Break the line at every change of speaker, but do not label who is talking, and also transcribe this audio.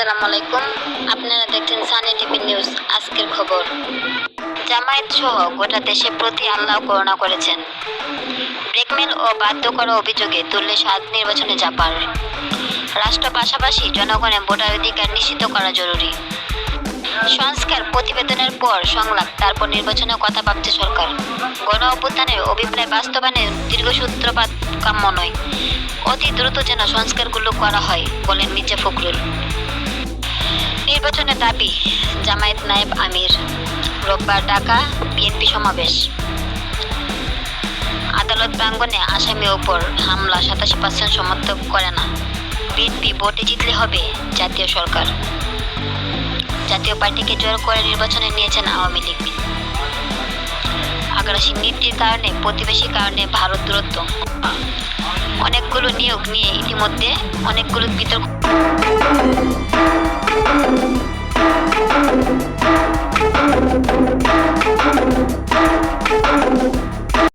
আসসালামু আলাইকুম আপনারা দেখছেন সানি টিভি নিউজ, আজকের খবর। জামায়াত সহ গোটা দেশে প্রতি আল্লাহ করোনা করেছেন। ব্রেকমেল ও বাধ্য করা অভিযোগে তুললে সাত নির্বাচনে চাপার রাষ্ট্র পাশাপাশি জনগণের ভোটার অধিকার নিশ্চিত করা জরুরি। সংস্কার প্রতিবেদনের পর সংলাপ, তারপর নির্বাচনের কথা ভাবছে সরকার। গণ অভ্যুত্থানের অভিপ্রায় বাস্তবায়নে দীর্ঘসূত্রপাত কাম্য নয়। অতি দ্রুত যেন সংস্কারগুলো করা হয়, বলেন মির্জা ফখরুল। দাবি জামায়াত নায়েব আমির। রোববার ঢাকা বিএনপি সমাবেশ। আদালত প্রাঙ্গণে আসামি ওপর হামলা, সাতাশি পার্সেন্ট সমর্থক করে না। বিএনপি ভোটে জিতলে হবে জাতীয় সরকার। জাতীয় পার্টিকে জোর করে নির্বাচনে নিয়েছেন আওয়ামী লীগ। আগ্রাসী নীতির কারণে, প্রতিবেশী কারণে ভারত দূরত্ব অনেকগুলো নিয়োগ নিয়ে ইতিমধ্যে অনেকগুলো বিতর্ক